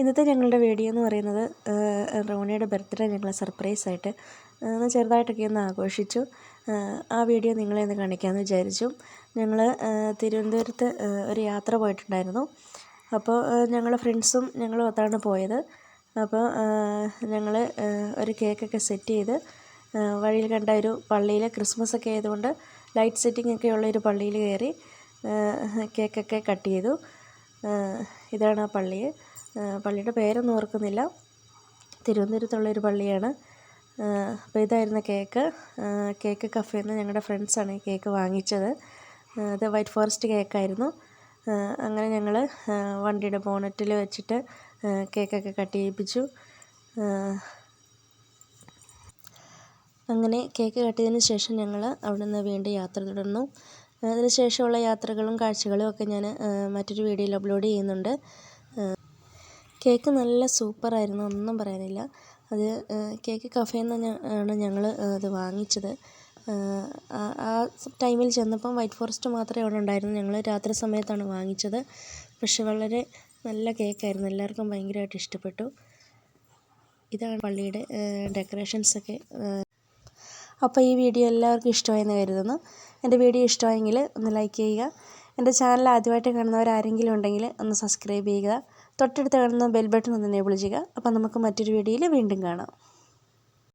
ഇന്നത്തെ ഞങ്ങളുടെ വീഡിയോ എന്ന് പറയുന്നത് റോണിയുടെ ബർത്ത്ഡേ ഞങ്ങൾ സർപ്രൈസായിട്ട് ഒന്ന് ചെറുതായിട്ടൊക്കെ ഒന്ന് ആഘോഷിച്ചു. ആ വീഡിയോ നിങ്ങളെ ഒന്ന് കാണിക്കാമെന്ന് വിചാരിച്ചു. ഞങ്ങൾ തിരുവനന്തപുരത്ത് ഒരു യാത്ര പോയിട്ടുണ്ടായിരുന്നു. അപ്പോൾ ഞങ്ങൾ ഫ്രണ്ട്സും ഞങ്ങളും ഒത്താണ് പോയത്. അപ്പോൾ ഞങ്ങൾ ഒരു കേക്കൊക്കെ സെറ്റ് ചെയ്ത് വഴിയിൽ കണ്ട ഒരു പള്ളിയിൽ ക്രിസ്മസ് ഒക്കെ ആയതുകൊണ്ട് ലൈറ്റ് സെറ്റിംഗ് ഒക്കെ ഉള്ള ഒരു പള്ളിയിൽ കയറി കേക്കൊക്കെ കട്ട് ചെയ്തു. ഇതാണ് ആ പള്ളി പള്ളിയുടെ പേരൊന്നും ഓർക്കുന്നില്ല. തിരുവനന്തപുരത്തുള്ള ഒരു പള്ളിയാണ്. അപ്പോൾ ഇതായിരുന്ന കേക്ക്. കേക്ക് കഫേയിൽ നിന്ന് ഞങ്ങളുടെ ഫ്രണ്ട്സാണ് ഈ കേക്ക് വാങ്ങിച്ചത്. അത് വൈറ്റ് ഫോറസ്റ്റ് കേക്കായിരുന്നു അങ്ങനെ ഞങ്ങൾ വണ്ടിയുടെ ബോണറ്റിൽ വെച്ചിട്ട് കേക്കൊക്കെ കട്ട് ചെയ്യിപ്പിച്ചു. അങ്ങനെ കേക്ക് കട്ട് ചെയ്തതിന് ശേഷം ഞങ്ങൾ അവിടെ നിന്ന് വീണ്ടും യാത്ര തുടർന്നു. അതിന് ശേഷമുള്ള യാത്രകളും കാഴ്ചകളും ഒക്കെ ഞാൻ മറ്റൊരു വീഡിയോയിൽ അപ്ലോഡ് ചെയ്യുന്നുണ്ട്. കേക്ക് നല്ല സൂപ്പറായിരുന്നു ഒന്നും പറയാനില്ല. അത് കേക്ക് കഫേയിൽ നിന്ന് ആണ് ഞങ്ങൾ അത് വാങ്ങിച്ചത്. ആ ടൈമിൽ ചെന്നപ്പം വൈറ്റ് ഫോറസ്റ്റ് മാത്രമേ അവിടെ ഉണ്ടായിരുന്നു ഞങ്ങൾ രാത്രി സമയത്താണ് വാങ്ങിച്ചത്. പക്ഷെ വളരെ നല്ല കേക്കായിരുന്നു. എല്ലാവർക്കും ഭയങ്കരമായിട്ട് ഇഷ്ടപ്പെട്ടു. ഇതാണ് പള്ളിയുടെ ഡെക്കറേഷൻസൊക്കെ. അപ്പോൾ ഈ വീഡിയോ എല്ലാവർക്കും ഇഷ്ടമായെന്ന് കരുതുന്നു. എന്റെ വീഡിയോ ഇഷ്ടമായെങ്കിൽ ഒന്ന് ലൈക്ക് ചെയ്യുക. എന്റെ ചാനൽ ആദ്യമായിട്ട് കാണുന്നവരാരെങ്കിലും ഉണ്ടെങ്കിൽ ഒന്ന് സബ്സ്ക്രൈബ് ചെയ്യുക. തൊട്ടടുത്ത് കാണുന്ന ബെൽ ബട്ടൺ ഒന്ന് എനേബിൾ ചെയ്യുക. അപ്പോൾ നമുക്ക് മറ്റൊരു വീഡിയോയിൽ വീണ്ടും കാണാം.